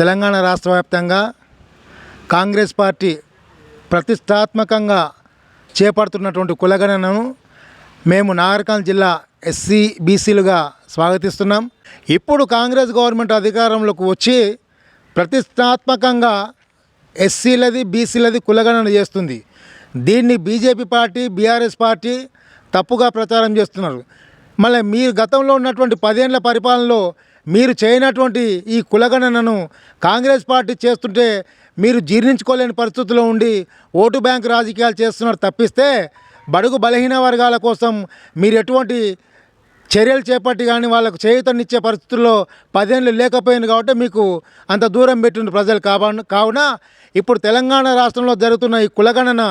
తెలంగాణ రాష్ట్ర వ్యాప్తంగా కాంగ్రెస్ పార్టీ ప్రతిష్టాత్మకంగా చేపడుతున్నటువంటి కులగణనను మేము నాగరికల్ జిల్లా ఎస్సీ బీసీలుగా స్వాగతిస్తున్నాం. ఇప్పుడు కాంగ్రెస్ గవర్నమెంట్ అధికారంలోకి వచ్చి ప్రతిష్టాత్మకంగా ఎస్సీలది బీసీలది కులగణన చేస్తుంది. దీన్ని బీజేపీ పార్టీ బీఆర్ఎస్ పార్టీ తప్పుగా ప్రచారం చేస్తున్నారు. మళ్ళీ మీరు గతంలో ఉన్నటువంటి పదేళ్ళ పరిపాలనలో మీరు చేయనటువంటి ఈ కులగణనను కాంగ్రెస్ పార్టీ చేస్తుంటే మీరు జీర్ణించుకోలేని పరిస్థితుల్లో ఉండి ఓటు బ్యాంక్ రాజకీయాలు చేస్తున్నారు తప్పిస్తే బడుగు బలహీన వర్గాల కోసం మీరు ఎటువంటి చర్యలు చేపట్టి కానీ వాళ్ళకు చేయూతనిచ్చే పరిస్థితుల్లో పదేళ్ళు లేకపోయింది కాబట్టి మీకు అంత దూరం పెట్టిన ప్రజలు కాబా కావున ఇప్పుడు తెలంగాణ రాష్ట్రంలో జరుగుతున్న ఈ కులగణన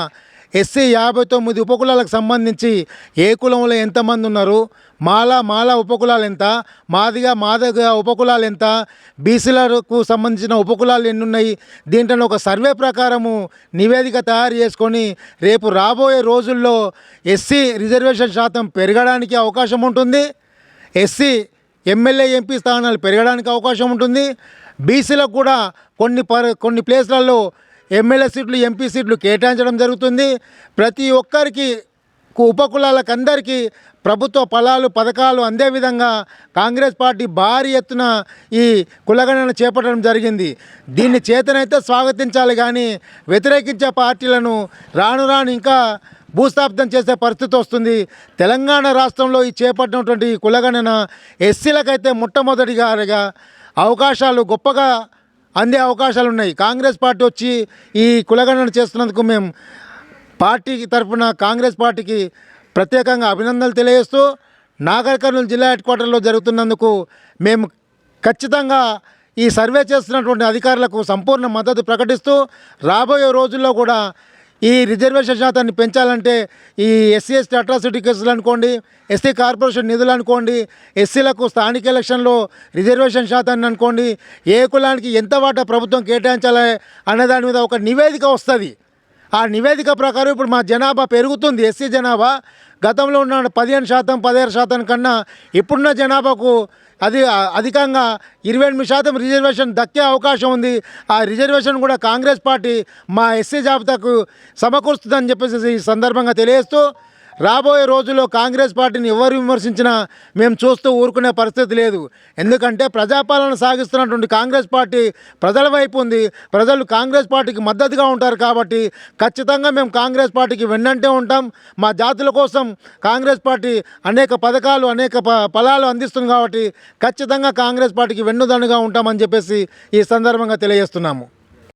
ఎస్సీ యాభై తొమ్మిది ఉపకులాలకు సంబంధించి ఏ కులంలో ఎంతమంది ఉన్నారు? మాల మాల ఉపకులాలు ఎంత? మాదిగా మాదిగా ఉపకులాలు ఎంత? బీసీలకు సంబంధించిన ఉపకులాలు ఎన్ని ఉన్నాయి దీంట్లో ఒక సర్వే ప్రకారము నివేదిక తయారు చేసుకొని రేపు రాబోయే రోజుల్లో ఎస్సీ రిజర్వేషన్ శాతం పెరగడానికి అవకాశం ఉంటుంది. ఎస్సీ ఎమ్మెల్యే ఎంపీ స్థానాలు పెరగడానికి అవకాశం ఉంటుంది. బీసీలకు కూడా కొన్ని పర్ కొన్ని ప్లేస్లలో ఎమ్మెల్యే సీట్లు ఎంపీ సీట్లు కేటాయించడం జరుగుతుంది. ప్రతి ఒక్కరికి కు- ఉపకులాలకు అందరికీ ప్రభుత్వ ఫలాలు పథకాలు అందే విధంగా కాంగ్రెస్ పార్టీ భారీ ఎత్తున ఈ కులగణన చేపట్టడం జరిగింది. దీన్ని చేతనైతే స్వాగతించాలి కానీ వ్యతిరేకించే పార్టీలను రాను రాను ఇంకా భూస్థాపితం చేసే పరిస్థితి వస్తుంది. తెలంగాణ రాష్ట్రంలో ఈ చేపట్టినటువంటి ఈ కులగణన ఎస్సీలకైతే మొట్టమొదటిగా అవకాశాలు గొప్పగా అందే అవకాశాలు ఉన్నాయి కాంగ్రెస్ పార్టీ వచ్చి ఈ కులగణన చేస్తున్నందుకు మేము పార్టీకి తరఫున కాంగ్రెస్ పార్టీకి ప్రత్యేకంగా అభినందనలు తెలియజేస్తూ నాగర్ కర్నూలు జిల్లా హెడ్ క్వార్టర్లో జరుగుతున్నందుకు మేము ఖచ్చితంగా ఈ సర్వే చేస్తున్నటువంటి అధికారులకు సంపూర్ణ మద్దతు ప్రకటిస్తూ రాబోయే రోజుల్లో కూడా ఈ రిజర్వేషన్ శాతాన్ని పెంచాలంటే ఈ ఎస్సీ ఎస్టీ అట్రాసిటీ కేసులు అనుకోండి ఎస్సీ కార్పొరేషన్ నిధులు అనుకోండి ఎస్సీలకు స్థానిక ఎలక్షన్లో రిజర్వేషన్ శాతాన్ని అనుకోండి ఏ కులానికి ఎంత వాటా ప్రభుత్వం కేటాయించాలి అనే దాని మీద ఒక నివేదిక వస్తుంది. ఆ నివేదిక ప్రకారం ఇప్పుడు మా జనాభా పెరుగుతుంది ఎస్సీ జనాభా. గతంలో ఉన్న పదిహేను శాతం పదిహేను శాతం కన్నా ఇప్పుడున్న జనాభాకు అది అధికంగా ఇరవై ఎనిమిది శాతం రిజర్వేషన్ దక్కే అవకాశం ఉంది. ఆ రిజర్వేషన్ కూడా కాంగ్రెస్ పార్టీ మా ఎస్సీ జాబితాకు సమకూరుస్తుందని చెప్పేసి ఈ సందర్భంగా తెలియజేస్తూ రాబోయే రోజుల్లో కాంగ్రెస్ పార్టీని ఎవరు విమర్శించినా మేము చూస్తూ ఊరుకునే పరిస్థితి లేదు. ఎందుకంటే ప్రజాపాలన సాగిస్తున్నటువంటి కాంగ్రెస్ పార్టీ ప్రజల వైపు ఉంది. ప్రజలు కాంగ్రెస్ పార్టీకి మద్దతుగా ఉంటారు కాబట్టి ఖచ్చితంగా మేము కాంగ్రెస్ పార్టీకి వెన్నంటే ఉంటాం. మా జాతుల కోసం కాంగ్రెస్ పార్టీ అనేక పథకాలు అనేక ప ఫలాలు అందిస్తుంది కాబట్టి ఖచ్చితంగా కాంగ్రెస్ పార్టీకి వెన్నుదన్నుగా ఉంటామని చెప్పేసి ఈ సందర్భంగా తెలియజేస్తున్నాము.